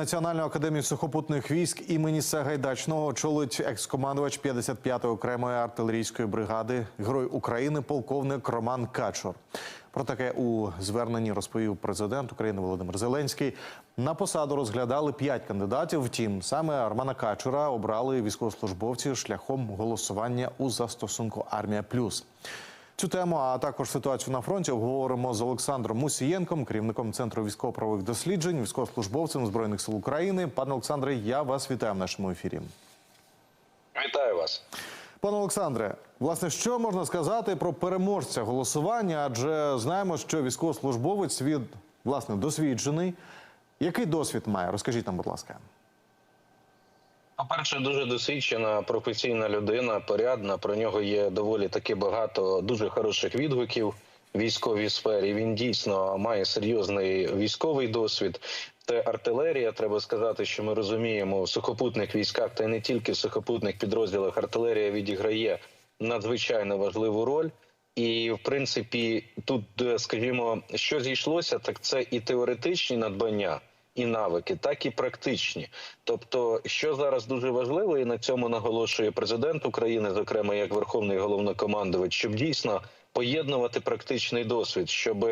Національну академію сухопутних військ імені Сагайдачного очолить екс-командувач 55-ї окремої артилерійської бригади, герой України, полковник Роман Качур. Про таке у зверненні розповів президент України Володимир Зеленський. На посаду розглядали п'ять кандидатів. Втім, саме Романа Качура обрали військовослужбовці шляхом голосування у застосунку Армія Плюс. Цю тему, а також ситуацію на фронті, обговоримо з Олександром Мусієнком, керівником центру військово-правових досліджень, військовослужбовцем збройних сил України. Пане Олександре, я вас вітаю в нашому ефірі. Вітаю вас. Пане Олександре, власне, що можна сказати про переможця голосування? Адже знаємо, що військовослужбовець від власне досвідчений. Який досвід має? Розкажіть нам, будь ласка. По-перше, дуже досвідчена професійна людина, порядна. Про нього є доволі таки багато дуже хороших відгуків в військовій сфері. Він дійсно має серйозний військовий досвід. Це артилерія. Треба сказати, що ми розуміємо в сухопутних військах, та й не тільки в сухопутних підрозділах. Артилерія відіграє надзвичайно важливу роль. І в принципі, тут, е, скажімо, що зійшлося, так це і теоретичні надбання. І навики, так і практичні. Тобто, що зараз дуже важливо, і на цьому наголошує президент України, зокрема як верховний головнокомандувач, щоб дійсно поєднувати практичний досвід, щоб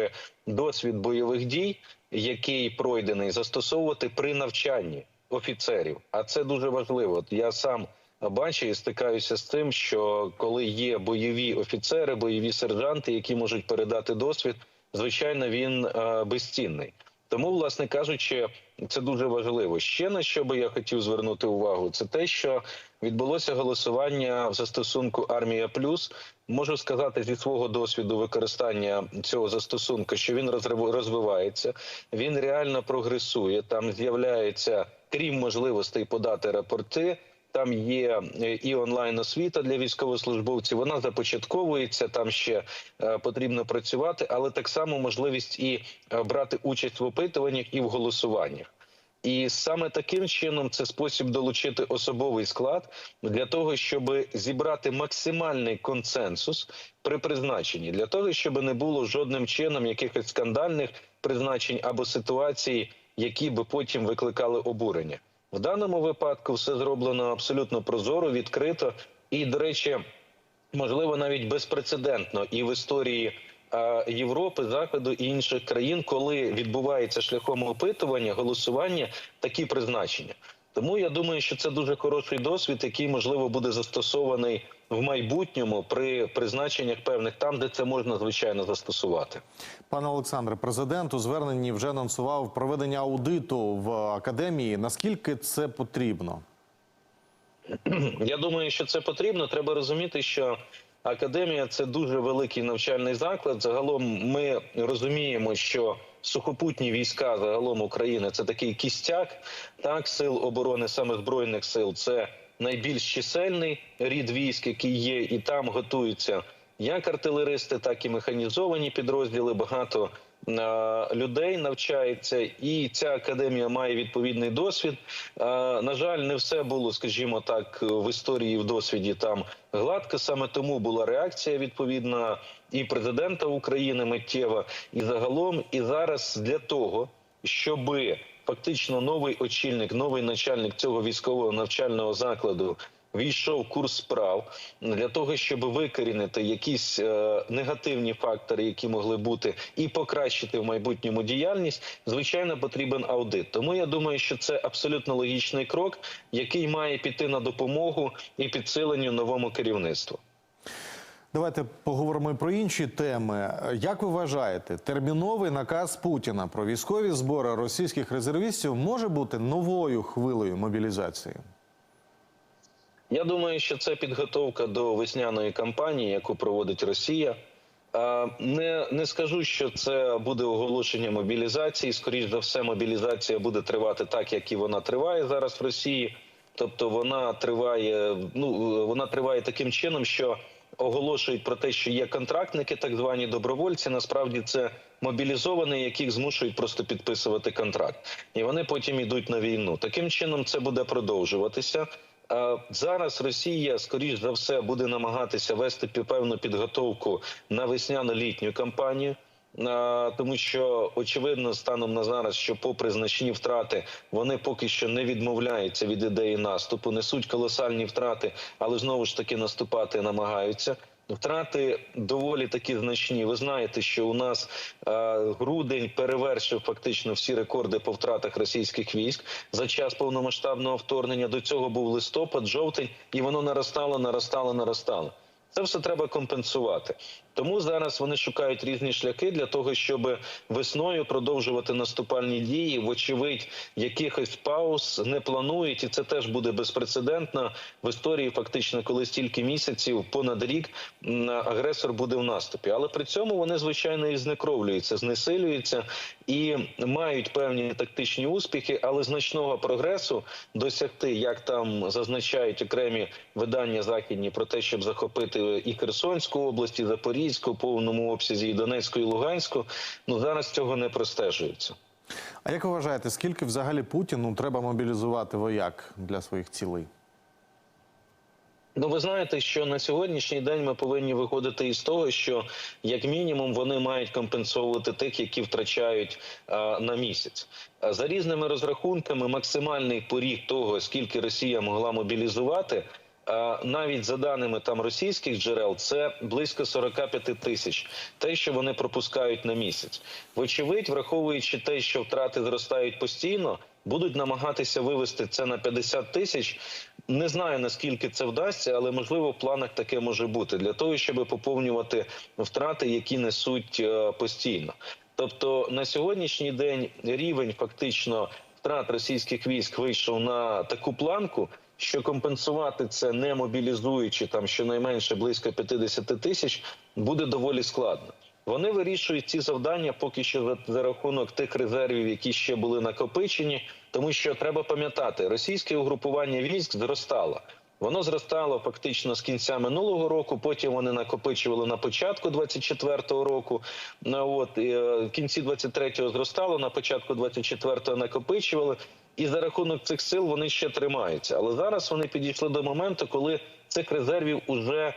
досвід бойових дій, який пройдений, застосовувати при навчанні офіцерів. А це дуже важливо. Я сам бачу і стикаюся з тим, що коли є бойові офіцери, бойові сержанти, які можуть передати досвід, звичайно, він е, безцінний. Тому, власне кажучи, це дуже важливо. Ще на що би я хотів звернути увагу, це те, що відбулося голосування в застосунку Армія Плюс. Можу сказати зі свого досвіду використання цього застосунку, що він розвивається, він реально прогресує. Там з'являється, крім можливостей подати рапорти. Там є е, і онлайн освіта для військовослужбовців. Вона започатковується. Там ще е, потрібно працювати, але так само можливість і е, брати участь в опитуваннях і в голосуваннях. І саме таким чином це спосіб долучити особовий склад для того, щоб зібрати максимальний консенсус при призначенні, для того, щоб не було жодним чином якихось скандальних призначень або ситуацій, які би потім викликали обурення. В даному випадку все зроблено абсолютно прозоро, відкрито і, до речі, можливо, навіть безпрецедентно і в історії е, Європи, Заходу і інших країн, коли відбувається шляхом опитування, голосування, такі призначення. Тому я думаю, що це дуже хороший досвід, який можливо буде застосований в майбутньому при призначеннях певних там, де це можна звичайно застосувати. Пане Олександре, президент у зверненні вже анонсував проведення аудиту в академії. Наскільки це потрібно? Я думаю, що це потрібно. Треба розуміти, що академія це дуже великий навчальний заклад. Загалом ми розуміємо, що сухопутні війська загалом України це такий кістяк, так сил оборони саме збройних сил. Це найбільш чисельний рід військ, який є, і там готуються як артилеристи, так і механізовані підрозділи. Багато людей навчається, і ця академія має відповідний досвід. Е, На жаль, не все було, скажімо так, в історії в досвіді там гладко. Саме тому була реакція відповідна і президента України миттєва, і загалом, і зараз для того, щоби фактично новий очільник, новий начальник цього військового навчального закладу війшов курс справ для того, щоб викорінити якісь е, негативні фактори, які могли бути, і покращити в майбутньому діяльність. Звичайно, потрібен аудит. Тому я думаю, що це абсолютно логічний крок, який має піти на допомогу і підсиленню новому керівництву. Давайте поговоримо і про інші теми. Як ви вважаєте, терміновий наказ Путіна про військові збори російських резервістів може бути новою хвилею мобілізації? Я думаю, що це підготовка до весняної кампанії, яку проводить Росія. Не, не скажу, що це буде оголошення мобілізації. Скоріш за все, мобілізація буде тривати так, як і вона триває зараз в Росії. Тобто вона триває, ну вона триває таким чином, що оголошують про те, що є контрактники, так звані добровольці. Насправді це мобілізовані, яких змушують просто підписувати контракт, і вони потім йдуть на війну. Таким чином це буде продовжуватися. Зараз Росія, скоріш за все, буде намагатися вести певну підготовку на весняно-літню кампанію. тому що очевидно станом на зараз, що попри значні втрати, вони поки що не відмовляються від ідеї наступу, несуть колосальні втрати, але знову ж таки наступати намагаються. Втрати доволі такі значні. Ви знаєте, що у нас е, грудень перевершив фактично всі рекорди по втратах російських військ за час повномасштабного вторгнення. До цього був листопад, жовтень, і воно наростало, наростало, наростало. Це все треба компенсувати. Тому зараз вони шукають різні шляхи для того, щоб весною продовжувати наступальні дії. Вочевидь, якихось пауз не планують, і це теж буде безпрецедентно в історії. Фактично, коли стільки місяців, понад рік агресор буде в наступі. Але при цьому вони звичайно і знекровлюються, знесилюються і мають певні тактичні успіхи, але значного прогресу досягти, як там зазначають окремі видання західні про те, щоб захопити і Херсонську область, і Запорізьку повному обсязі, і Донецьку, і Луганську. Ну зараз цього не простежується. А як ви вважаєте, скільки взагалі Путіну треба мобілізувати вояк для своїх цілей? Ну, ви знаєте, що на сьогоднішній день ми повинні виходити із того, що як мінімум вони мають компенсовувати тих, які втрачають а, на місяць. А за різними розрахунками, максимальний поріг того, скільки Росія могла мобілізувати. Навіть за даними там російських джерел, це близько 45 тисяч, те, що вони пропускають на місяць. Вочевидь, враховуючи те, що втрати зростають постійно, будуть намагатися вивести це на 50 тисяч. Не знаю наскільки це вдасться, але можливо в планах таке може бути для того, щоб поповнювати втрати, які несуть е, постійно. Тобто на сьогоднішній день рівень фактично втрат російських військ вийшов на таку планку. Що компенсувати це не мобілізуючи там щонайменше близько 50 тисяч, буде доволі складно. Вони вирішують ці завдання поки що за, рахунок тих резервів, які ще були накопичені, тому що треба пам'ятати, російське угрупування військ зростало. Воно зростало фактично з кінця минулого року. Потім вони накопичували на початку 24-го року. От е, в кінці 23-го зростало, на початку 24-го накопичували. І за рахунок цих сил вони ще тримаються. Але зараз вони підійшли до моменту, коли цих резервів уже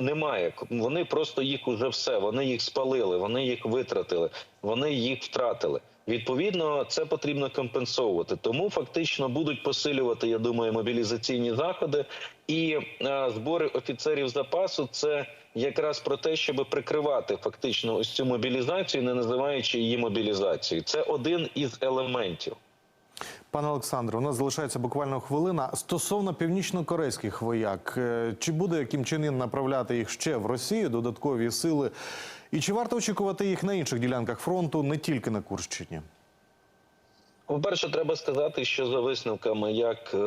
немає. Вони просто їх уже все. Вони їх спалили, вони їх витратили, вони їх втратили. Відповідно, це потрібно компенсовувати. Тому фактично будуть посилювати, я думаю, мобілізаційні заходи і е, збори офіцерів запасу. Це якраз про те, щоб прикривати фактично ось цю мобілізацію, не називаючи її мобілізацією. Це один із елементів. Пане Олександре, у нас залишається буквально хвилина. Стосовно північно-корейських вояк, е, чи буде яким чином направляти їх ще в Росію додаткові сили? І чи варто очікувати їх на інших ділянках фронту, не тільки на Курщині? По-перше, треба сказати, що за висновками як е,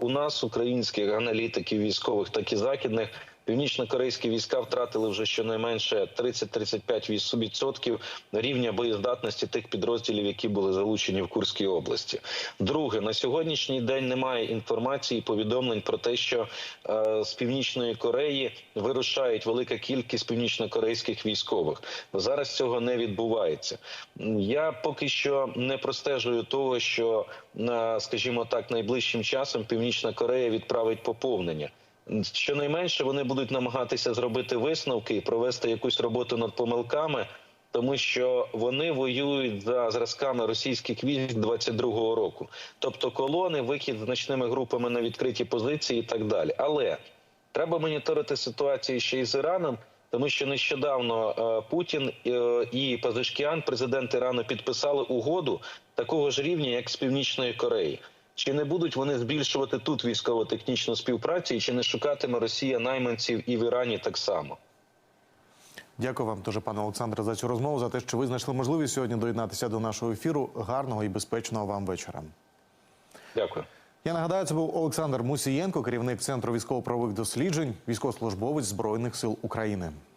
у нас, українських аналітиків військових, так і західних, північно-корейські війська втратили вже щонайменше 30-35% відсотків рівня боєздатності тих підрозділів, які були залучені в Курській області. Друге, на сьогоднішній день немає інформації, і повідомлень про те, що е, з північної Кореї вирушають велика кількість північно-корейських військових. Зараз цього не відбувається. Я поки що не простежую того, що на, скажімо так, найближчим часом Північна Корея відправить поповнення. Щонайменше вони будуть намагатися зробити висновки і провести якусь роботу над помилками, тому що вони воюють за зразками російських військ 22-го року, тобто колони, вихід значними групами на відкриті позиції і так далі. Але треба моніторити ситуацію ще й з Іраном. Тому що нещодавно е, Путін е, і Пазишкіан, президент Ірану, підписали угоду такого ж рівня, як з Північної Кореї. Чи не будуть вони збільшувати тут військово-технічну співпрацю, і чи не шукатиме Росія найманців і в Ірані так само? Дякую вам дуже, пане Олександре, за цю розмову, за те, що ви знайшли можливість сьогодні доєднатися до нашого ефіру. Гарного і безпечного вам вечора. Дякую. Я нагадаю, це був Олександр Мусієнко, керівник центру військово-правових досліджень, військовослужбовець збройних сил України.